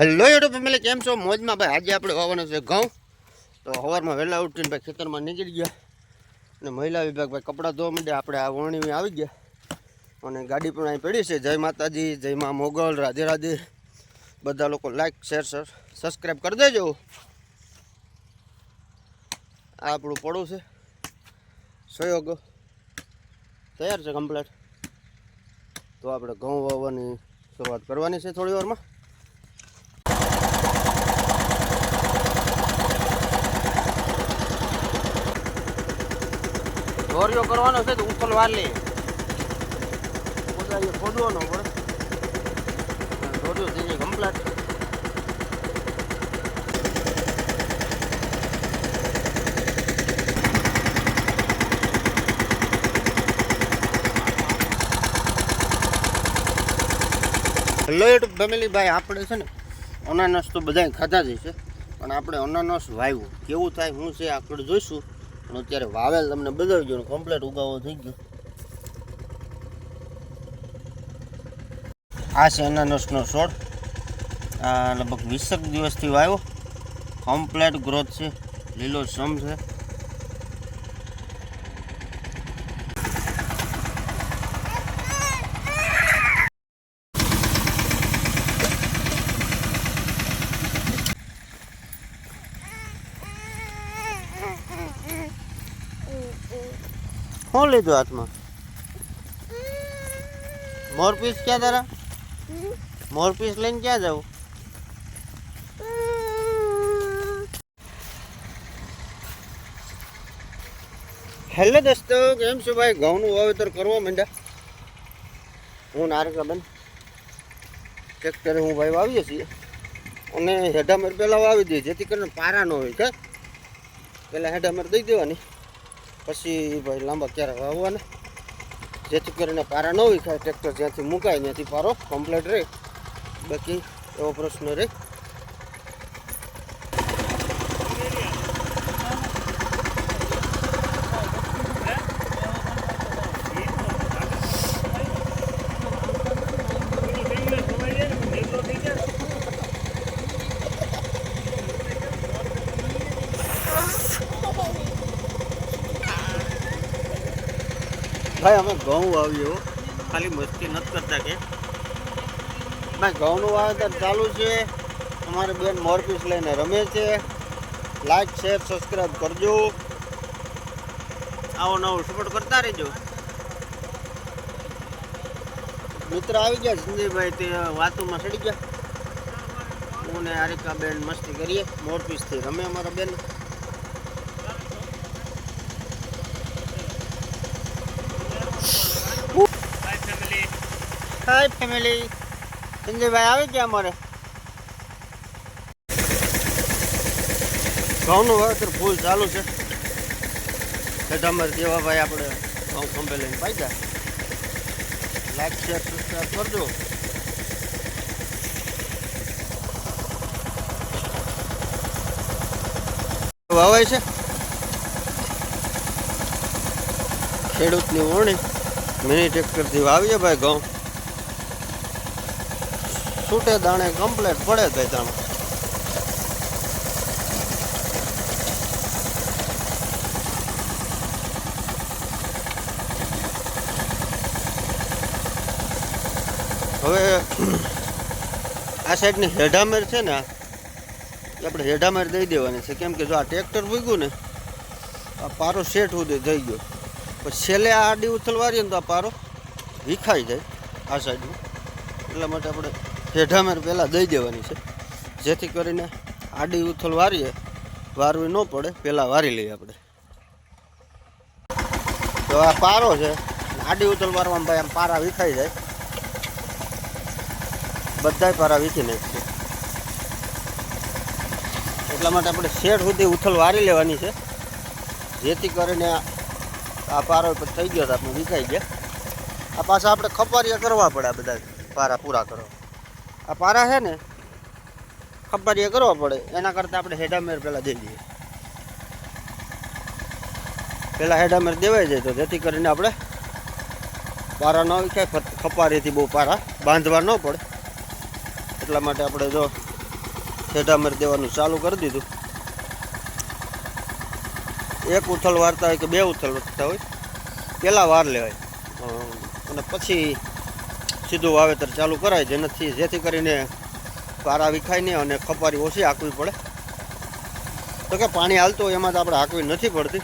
Hello YouTube family, કેમ છો? મોજમાં ભાઈ. આજે આપણે વાવવાનો છે ઘઉં. તો સવારમાં વહેલા ઉઠીને ભાઈ ખેતરમાં નીકળી ગયા. અને મહિલા વિભાગ ભાઈ કપડાં ધોવા માંડ્યા. આપણે આ વરણી આવી ગયા. અને ગાડી પણ અહીં પડી છે. જય માતાજી, જય મા મોગલ, રાધે રાધે. બધા લોકો લાઈક શેર સર સબસ્ક્રાઈબ કરી દેજો. આ આપણું પડું છે. સહયોગ. તૈયાર છે કમ્પ્લેટ તો આપણે ઘઉં વાવવાની શરૂઆત કરવાની છે થોડી વારમાં. દોરિયો કરવાનો છે તો ઉપર વાલે લે. એ ખોદવાનો પણ દોરિયો થઈ જાય કમ્પ્લેટ લોટ ફેમિલી ભાઈ આપણે છે ને અનાનસ તો બધાય ખાધા જ છે પણ આપણે અનાનસ વાવ્યું. કેવું થાય હું છે આગળ જોઈશું. પણ અત્યારે વાવેલ તમને બધાવી ગયો કમ્પ્લેટ ઉગાવો થઈ ગયો. આ છે અનાનસનો છોડ. લગભગ વીસેક દિવસથી વાવ્યો. કમ્પ્લેટ ગ્રોથ છે. લીલો સમ છે. શું લીધું હાથમાં? મોરપીસ ક્યાં તારા? મોરપીસ લઈને ક્યાં જવું હેલો દોસ્તો, કેમ છો ભાઈ? ઘઉંનું વાવેતર કરવા માંડ્યા. હું નારકાબેન ટ્રેક્ટરે હું ભાઈ વાવીએ છીએ. અને હેડામર પહેલાં વાવી દઈએ, જેથી કરીને પારા ન હોય, કે? પહેલાં હેડામર દઈ દેવાની. પછી ભાઈ લાંબા ક્યારે વાવવાના. જેથી કરીને પારા ન વિખાય ટ્રેક્ટર જ્યાંથી મુકાય ત્યાંથી પારો કમ્પ્લીટ રહે. બાકી એવો પ્રશ્ન રહે. ભાઈ, અમે ઘઉં વાવીએ ખાલી મસ્તી નથી કરતા કે. ભાઈ, ઘઉંનું વાવેતર ચાલુ છે. અમારે બેન મોરપીસ લઈને રમે છે. લાઈક શેર સબસ્ક્રાઈબ કરજો. આવો નવો સપોર્ટ કરતા રહેજો. મિત્ર આવી ગયા સંજયભાઈ, તે વાતોમાં સડી ગયા. હું ને હારિકા બેન મસ્તી કરીએ, મોરપીસથી રમે અમારા બેન. હાય ફેમિલી સંજયભાઈ, આવી ગયા અમારે? ઘઉંનું વાવેતર ફૂલ ચાલુ છે. અમારે દેવાભાઈ આપણે ઘઉં ખંભે લઈને પાઈ લાઈક શેર સબસ્ક્રાઈબ કરજો. વાવાય છે. ખેડૂતની ઓણી મિની ટ્રેક્ટરથી વાવીએ ભાઈ ઘઉં છૂટે દાણે કમ્પ્લેટ પડે દાણા હવે, આ સાઈડની હેઢામેર છે ને એ આપણે હેઢામેર દઈ દેવાની છે. કેમ કે જો આ ટ્રેક્ટર ભૂગ્યું ને, આ પારો શેઠ સુધી થઈ ગયો. પછી છેલ્લે આડી ઉથલ વારીએ ને તો આ પારો વિખાઈ જાય આ સાઈડમાં. એટલા માટે આપણે હેઠામેર પહેલાં દઈ દેવાની છે. જેથી કરીને આડી ઉથલ વારીએ, વારવી ન પડે પહેલાં વારી લઈએ આપણે. તો આ પારો છે, આડી ઉથલ વારવામાં ભાઈ આમ પારા વિખાઈ જાય. બધાય પારા વીખી નાખશે એટલા માટે આપણે શેડ સુધી ઉથલ વારી લેવાની છે. જેથી કરીને આ- પર થઈ ગયો તો આપણે વિખાઈ ગયા. આ પાછા આપણે ખપારિયા કરવા પડે આ બધા પારા પૂરા કરવા. આ પારા છે ને ખપારિયા કરવા પડે. એના કરતાં આપણે હેડામેર પહેલાં દઈ દઈએ પહેલાં હેડામેર દેવાઈ જાય તો જેથી કરીને આપણે પારા ન ફત- ખપારીથી બહુ પારા બાંધવા ન પડે. એટલા માટે આપણે જો હેડામેર દેવાનું ચાલુ કરી દીધું. એક ઉથલ વારતા હોય કે બે ઉથલ વારતા હોય પહેલાં વાર લેવાય. અને પછી સીધું વાવેતર ચાલુ કરાય જેનાથી જેથી કરીને પારા વિખાય નહીં અને ખપારી ઓછી હાંકવી પડે. તો કે પાણી હાલતું હોય એમાં તો આપણે હાંકવી નથી પડતી.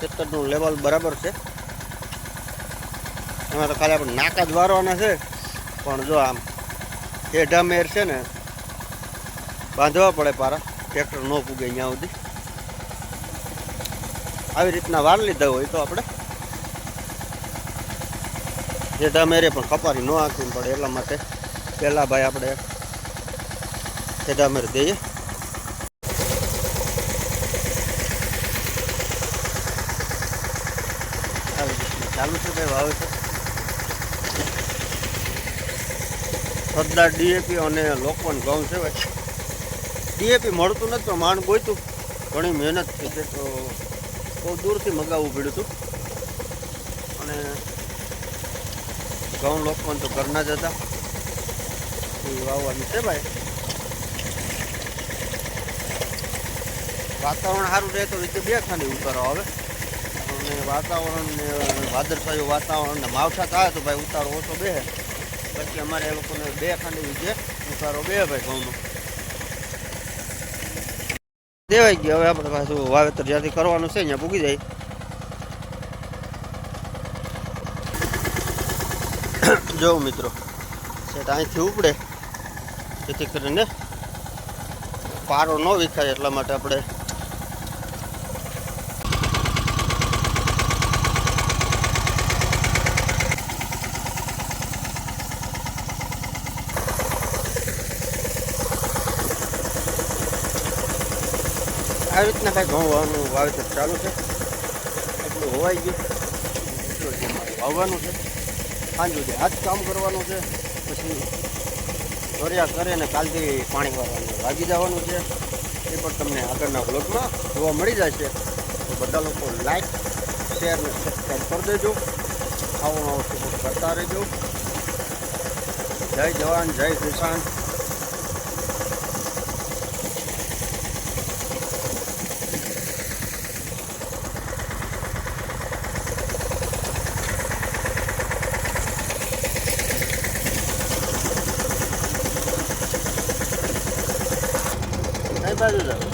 ખેતરનું લેવલ બરાબર છે. એમાં તો ખાલી આપણે નાકા જ વારવાના છે. પણ જો આમ હેઢા મેર છે ને, બાંધવા પડે પારા. ટ્રેક્ટર ન પૂગે અહીંયા સુધી. આવી રીતના વાર લીધા હોય તો આપણે હેઢા મેરે પણ કપારી ન આંકવી પડે એટલા માટે. પહેલાં ભાઈ આપણે હેઢા મેર દઈએ ચાલુ છે ભાઈ વાવેતર? સરદાર ડીએપી અને લોકવન ઘઉં છે ભાઈ. ડીએપી મળતું નથી તો માંડ ગોયતું ઘણી મહેનત થઈ છે, તો બહુ દૂરથી મગાવવું પડ્યું હતું. અને ઘઉં લોકવન તો ઘરના જ હતા. એ વાવવાનું છે ભાઈ. વાતાવરણ સારું રહે તો રીતે બે ખાંડી ઉતારો આવે અને વાતાવરણ ને વાદળછાયું વાતાવરણ ને માવઠા થાય તો ભાઈ ઉતારો ઓછો બે પછી અમારે એ લોકોને બે ખાંડી છે, ઉતારો બે ભાઈ ઘઉંનો. દેવાઈ ગયો. હવે આપણે પાછું વાવેતર જ્યાંથી કરવાનું છે, ત્યાં પૂગી જાય. જો મિત્રો. સેટ અહીંથી ઉપડે. જેથી કરીને પારો ન વિખાય એટલા માટે આપણે આવી રીતના કાંઈ ઘઉં વાવવાનું વાવેતર ચાલુ છે. એટલું હોવાઈ ગયું. વાવવાનું છે. સાંજ છે આજ કામ કરવાનું છે, પછી દોર્યા કરે ને કાલથી પાણી વાળવાનું લાગી જવાનું છે. એ પણ તમને આગળના બ્લોગમાં જોવા મળી જશે. તો બધા લોકો લાઈક શેર ને સબસ્ક્રાઈબ કરી દેજો. આવો આવો સપોર્ટ કરતા રહેજો. જય જવાન, જય કિસાન. કઈ બાજુ જાવ